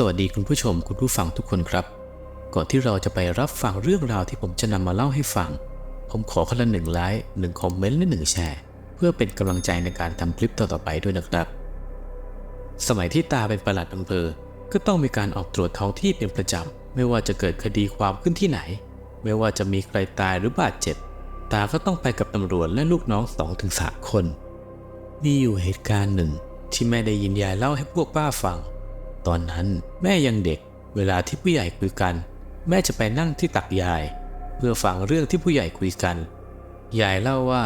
สวัสดีคุณผู้ชมคุณผู้ฟังทุกคนครับ ก่อนที่เราจะไปรับฟังเรื่องราวที่ผมจะนำมาเล่าให้ฟัง ผมขอคนละหนึ่งไลค์หนึ่งคอมเมนต์และหนึ่งแชร์ เพื่อเป็นกำลังใจในการทำคลิปต่อๆไปด้วยนะครับ สมัยที่ตาเป็นประหลัดอำเภอ ก็ต้องมีการออกตรวจท้องที่เป็นประจำไม่ว่าจะเกิดคดีความขึ้นที่ไหน ไม่ว่าจะมีใครตายหรือบาดเจ็บ ตาก็ต้องไปกับตำรวจและลูกน้องสองถึงสามคน มีอยู่เหตุการณ์หนึ่งที่แม่ได้ยินยายเล่าให้พวกป้าฟัง ตอนนั้น แม่ยังเด็ก เวลาที่ผู้ใหญ่คุยกัน แม่จะไปนั่งที่ตักยาย เพื่อฟังเรื่องที่ผู้ใหญ่คุยกัน ยายเล่าว่า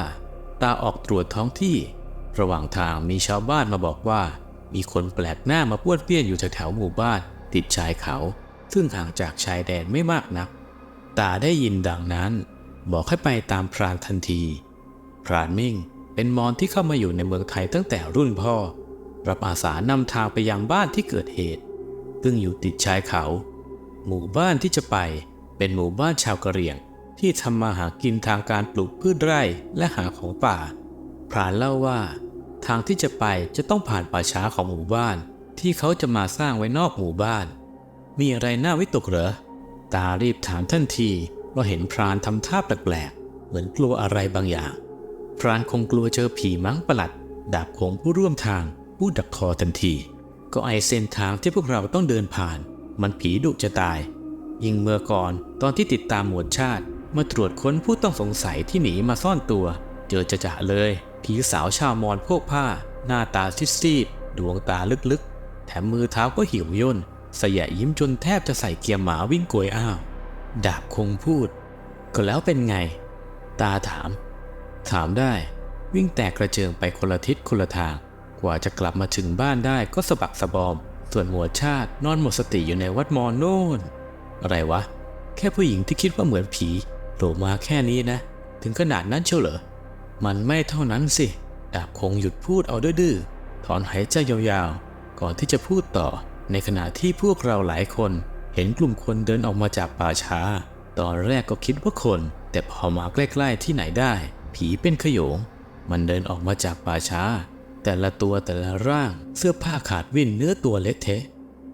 ตาออกตรวจท้องที่ ระหว่างทางมีชาวบ้านมาบอกว่า มีคนแปลกหน้ามาป้วนเปี้ยนอยู่แถวๆหมู่บ้าน ติดชายเขา ซึ่งห่างจากชายแดนไม่มากนัก ตาได้ยินดังนั้น บอกให้ไปตามพรานทันที พรานมิ่งเป็นมอญที่เข้ามาอยู่ในเมืองไทยตั้งแต่รุ่นพ่อ รับอาสานำทางไปยังบ้านที่เกิดเหตุ ซึ่งอยู่ติดชายเขา หมู่บ้านที่จะไปเป็นหมู่บ้านชาวกะเหรี่ยง ที่ทำมาหากินทางการปลูกพืชไร่และหาของป่า พรานเล่าว่า ทางที่จะไปจะต้องผ่านป่าช้าของหมู่บ้าน ที่เขาจะมาสร้างไว้นอกหมู่บ้าน มีอะไรน่าวิตกเหรอ ตารีบถามทันทีว่าเห็นพรานทำท่าแปลกๆ เหมือนกลัวอะไรบางอย่าง พรานคงกลัวเจอผีมั้งประหลัด ดาบของผู้ร่วมทาง ผู้ดักคอทันที ก็ไอเส้นทางที่พวกเราต้องเดินผ่าน มันผีดุจะตาย ยิ่งเมื่อก่อนตอนที่ติดตามหมวดชาติมาตรวจค้นผู้ต้องสงสัยที่หนีมาซ่อนตัว เจอจะจะเลย ผีสาวชาวมอญพวกผ้า หน้าตาซีดๆดวงตาลึกๆ แถมมือเท้าก็หิวย่นสยะยิ้มจนแทบจะใส่เกียร์หมาวิ่งกวยอ้าว ดาบคงพูด ก็แล้วเป็นไง ตาถาม ถามได้ วิ่งแตกกระเจิงไปคนละทิศคนละทาง กว่าจะกลับมาถึงบ้านได้ก็สะบักสะบอม ส่วนหมวดชาตินอนหมดสติอยู่ในวัดมอญโน่น อะไรวะ แค่ผู้หญิงที่คิดว่าเหมือนผีโผล่มาแค่นี้นะ ถึงขนาดนั้นเชียวเหรอ มันไม่เท่านั้นสิดาบคงหยุดพูดเอาดื้อถอนหายใจยาวๆ ก่อนที่จะพูดต่อ ในขณะที่พวกเราหลายคน เห็นกลุ่มคนเดินออกมาจากป่าช้า ตอนแรกก็คิดว่าคน แต่พอมาใกล้ๆที่ไหนได้ ผีเป็นขโยง มันเดินออกมาจากป่าช้า แต่ละตัวแต่ละร่างเสื้อผ้าขาดวิ่นเนื้อตัวเละเทะ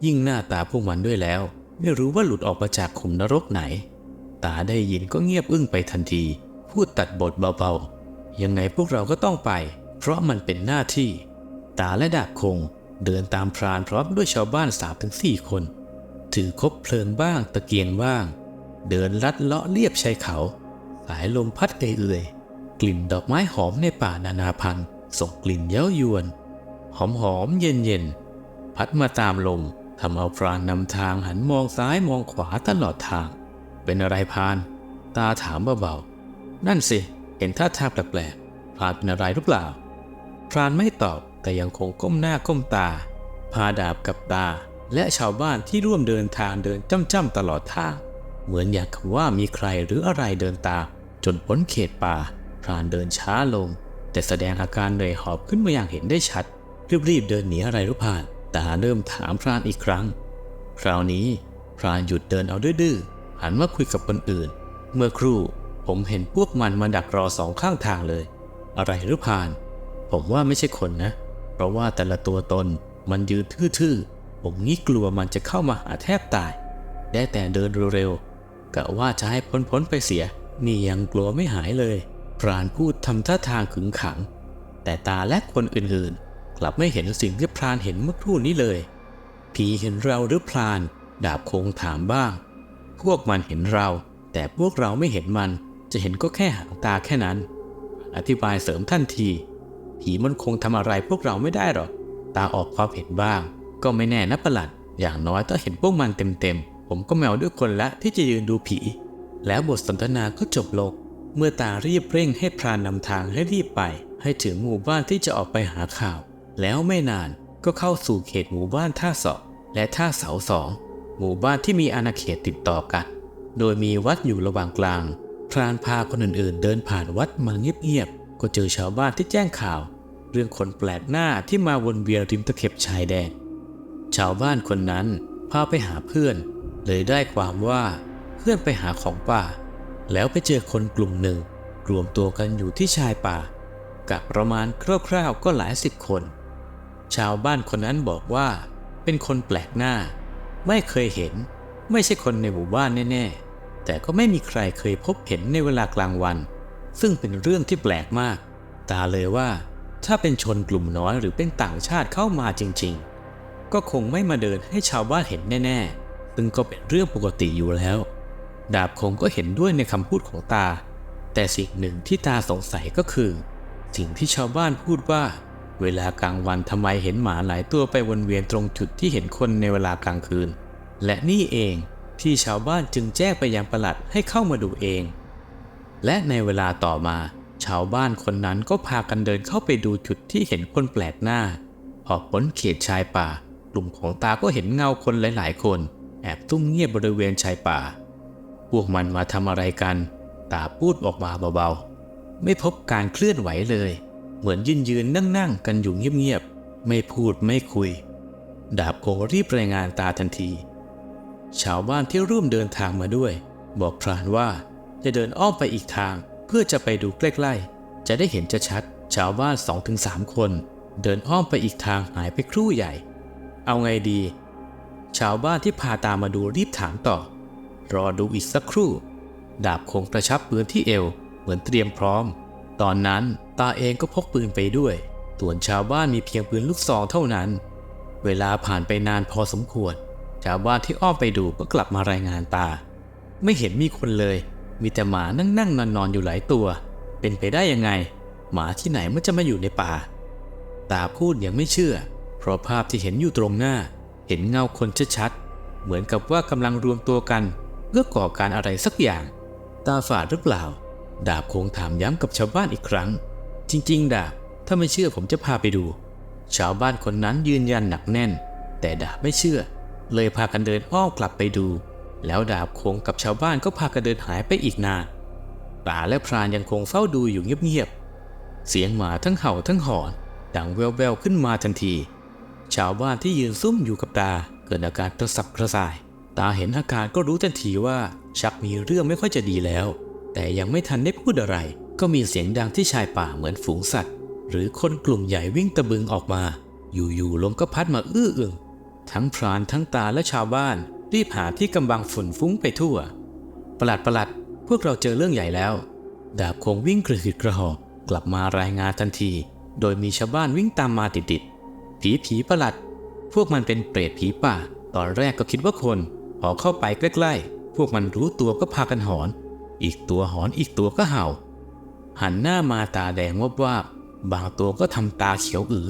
ยิ่งหน้าตาพวกมันด้วยแล้ว ไม่รู้ว่าหลุดออกมาจากขุมนรกไหน ตาได้ยินก็เงียบอึ้งไปทันที พูดตัดบทเบาๆ ยังไงพวกเราก็ต้องไป เพราะมันเป็นหน้าที่ ตาและดาบคงเดินตามพรานพร้อมด้วยชาวบ้านสามถึงสี่คน ถือคบเพลิงบ้างตะเกียงบ้าง เดินลัดเลาะเลียบชายเขา สายลมพัดเอื่อยๆกลิ่นดอกไม้หอมในป่านานาพันธุ์ ส่งกลิ่นเย้ายวน หอมหอมๆเย็นเย็นๆ พัดมาตามลมทำเอาพรานนำทางหันมองซ้ายมองขวาตลอดทาง เป็นอะไรพาน ตาถามเบาๆ นั่นสิ เห็นท่าทางแปลกๆ พรานเป็นอะไรหรือเปล่า พรานไม่ตอบแต่ยังคงก้มหน้าก้มตา พาดาบกับตา และชาวบ้านที่ร่วมเดินทางเดินจ้ำๆตลอดทาง เหมือนอยากว่ามีใครหรืออะไรเดินตามจนพ้นเขตป่า พรานเดินช้าลง แต่แสดงอาการเหนื่อยหอบขึ้นมาอย่างเห็นได้ชัด รีบๆเดินหนีอะไรรือผ่านตาเริ่มถามพรานอีกครั้ง คราวนี้พรานหยุดเดินเอาดื้อๆหันมาคุยกับคนอื่น เมื่อครู่ผมเห็นพวกมันมาดักรอสองข้างทางเลย อะไรรือพาน ผมว่าไม่ใช่คนนะ เพราะว่าแต่ละตัวตนมันยืนทื่อๆผมงี้กลัวมันจะเข้ามาหาแทบตาย ได้แต่เดินเร็วๆกะว่าจะให้พ้นๆไปเสีย นี่ยังกลัวไม่หายเลย พรานพูดทำท่าทางขึงขัง แต่ตาและคนอื่นๆ กลับไม่เห็นสิ่งที่พรานเห็นเมื่อครู่นี้เลย ผีเห็นเราหรือพราน ดาบคงถามบ้าง พวกมันเห็นเรา แต่พวกเราไม่เห็นมัน จะเห็นก็แค่หางตาแค่นั้น อธิบายเสริมทันที ผีมันคงทำอะไรพวกเราไม่ได้หรอก ตาออกความเห็นบ้าง ก็ไม่แน่นะประหลัด อย่างน้อยถ้าเห็นพวกมันเต็มๆ ผมก็แมวด้วยคนละที่จะยืนดูผี แล้วบทสนทนาก็จบลง เมื่อตารีบเร่งให้พรานนำทางให้รีบไป ให้ถึงหมู่บ้านที่จะออกไปหาข่าว แล้วไม่นานก็เข้าสู่เขตหมู่บ้านท่าเสาะและท่าเสาสองหมู่บ้านที่มีอาณาเขตติดต่อกัน โดยมีวัดอยู่ระหว่างกลาง พรานพาคนอื่นๆ เดินผ่านวัดมาเงียบๆก็เจอชาวบ้านที่แจ้งข่าว เรื่องคนแปลกหน้าที่มาวนเวียนริมตะเข็บชายแดนชาวบ้านคนนั้นพาไปหาเพื่อน เลยได้ความว่าเพื่อนไปหาของป่า แล้วไปเจอคนกลุ่มหนึ่ง รวมตัวกันอยู่ที่ชายป่า กับประมาณคร่าวๆก็หลายสิบคน ชาวบ้านคนนั้นบอกว่า เป็นคนแปลกหน้า ไม่เคยเห็น ไม่ใช่คนในหมู่บ้านแน่ๆ แต่ก็ไม่มีใครเคยพบเห็นในเวลากลางวัน ซึ่งเป็นเรื่องที่แปลกมาก ตาเลยว่า ถ้าเป็นชนกลุ่มน้อยหรือเป็นต่างชาติเข้ามาจริงๆ ก็คงไม่มาเดินให้ชาวบ้านเห็นแน่ๆ ซึ่งก็เป็นเรื่องปกติอยู่แล้ว ดาบคงก็เห็นด้วยในคำพูดของตา แต่สิ่งหนึ่งที่ตาสงสัยก็คือ สิ่งที่ชาวบ้านพูดว่า เวลากลางวันทำไมเห็นหมาหลายตัวไปวนเวียนตรงจุดที่เห็นคนในเวลากลางคืน และนี่เองที่ชาวบ้านจึงแจ้งไปยังประหลัดให้เข้ามาดูเอง และในเวลาต่อมา ชาวบ้านคนนั้นก็พากันเดินเข้าไปดูจุดที่เห็นคนแปลกหน้า พอพ้นเขตชายป่า กลุ่มของตาก็เห็นเงาคนหลาย ๆ คน แอบตุ้มเงียบบริเวณชายป่า พวกมันมาทำอะไรกัน ตาพูดออกมาเบาๆ ไม่พบการเคลื่อนไหวเลย เหมือนยืนยืนนั่งนั่งๆกันอยู่เงียบๆ ไม่พูดไม่คุย ดาบโคงรีบรายงานตาทันที ชาวบ้านที่ร่วมเดินทางมาด้วย บอกพรานว่าจะเดินอ้อมไปอีกทาง เพื่อจะไปดูใกล้ๆ จะได้เห็นจะชัด ชาวบ้านสองถึงสามคน เดินอ้อมไปอีกทางหายไปครู่ใหญ่ เอาไงดี ชาวบ้านที่พาตามมาดูรีบถามต่อ รอดูอีกสักครู่ ดาบคงกระชับปืนที่เอว เหมือนเตรียมพร้อม ตอนนั้นตาเองก็พกปืนไปด้วยส่วนชาวบ้านมีเพียงปืนลูกซองเท่านั้น เวลาผ่านไปนานพอสมควร ชาวบ้านที่อ้อมไปดูก็กลับมารายงานตา ไม่เห็นมีคนเลย มีแต่หมานั่งนั่งนอนนอนอยู่หลายตัว เป็นไปได้ยังไง หมาที่ไหนมันจะมาอยู่ในป่า ตาพูดยังไม่เชื่อ เพราะภาพที่เห็นอยู่ตรงหน้า เห็นเงาคนชัดๆเหมือนกับว่ากำลังรวมตัวกัน เพื่อก่อการอะไรสักอย่าง ตาฝาดหรือเปล่า ดาบคงถามย้ำกับชาวบ้านอีกครั้ง จริง ๆ ดาบ ถ้าไม่เชื่อผมจะพาไปดู ชาวบ้านคนนั้นยืนยันหนักแน่น แต่ดาบไม่เชื่อ เลยพากันเดินอ้อมกลับไปดู แล้วดาบคงกับชาวบ้านก็พากันเดินหายไปอีกนานตาและพรานยังคงเฝ้าดูอยู่เงียบๆ เสียงหมาทั้งเห่าทั้งหอน ดังแววๆขึ้นมาทันที ชาวบ้านที่ยืนซุ่มอยู่กับตาเกิดอาการกระสับกระส่าย ตาเห็นอาการก็รู้ทันทีว่าชักมีเรื่องไม่ค่อยจะดีแล้ว แต่ยังไม่ทันได้พูดอะไร ก็มีเสียงดังที่ชายป่าเหมือนฝูงสัตว์ หรือคนกลุ่มใหญ่วิ่งตะบึงออกมา อยู่ๆลมก็พัดมาอื้ออึงทั้งพรานทั้งตาและชาวบ้าน รีบหาที่กำบังฝุ่นฟุ้งไปทั่ว ประหลัดประหลัดพวกเราเจอเรื่องใหญ่แล้ว ดาบคงวิ่งกระหืดกระหอบกลับมารายงานทันที โดยมีชาวบ้านวิ่งตามมาติดๆผีผีประหลัด พวกมันเป็นเปรตผีป่า ตอนแรกก็คิดว่าคน พอเข้าไปใกล้ๆ พวกมันรู้ตัวก็พากันหอน อีกตัวหอนอีกตัวก็เห่า หันหน้ามาตาแดงวบวาบบางตัวก็ทำตาเขียวอือ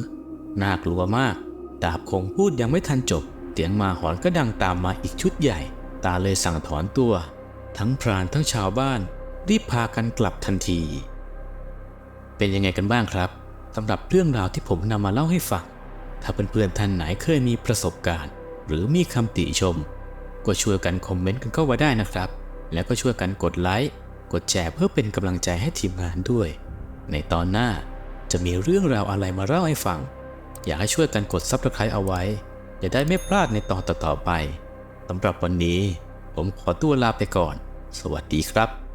น่ากลัวมาก ดาบคงพูดยังไม่ทันจบ เสียงมาหอนก็ดังตามมาอีกชุดใหญ่ ตาเลยสั่งถอนตัว ทั้งพรานทั้งชาวบ้าน รีบพากันกลับทันที เป็นยังไงกันบ้างครับสำหรับเรื่องราวที่ผมนำมาเล่าให้ฟัง ถ้าเพื่อนๆท่านไหนเคยมีประสบการณ์ หรือมีคำติชม ก็ช่วยกันคอมเมนต์กันเข้ามาได้นะครับ แล้วก็ช่วยกันกดไลค์กดแชร์เพื่อเป็นกำลังใจให้ทีมงานด้วย ในตอนหน้าจะมีเรื่องราวอะไรมาเล่าให้ฟัง อยากให้ช่วยกันกดซับสไครต์เอาไว้ จะได้ไม่พลาดในตอนต่อๆไปสำหรับวันนี้ ผมขอตัวลาไปก่อน สวัสดีครับ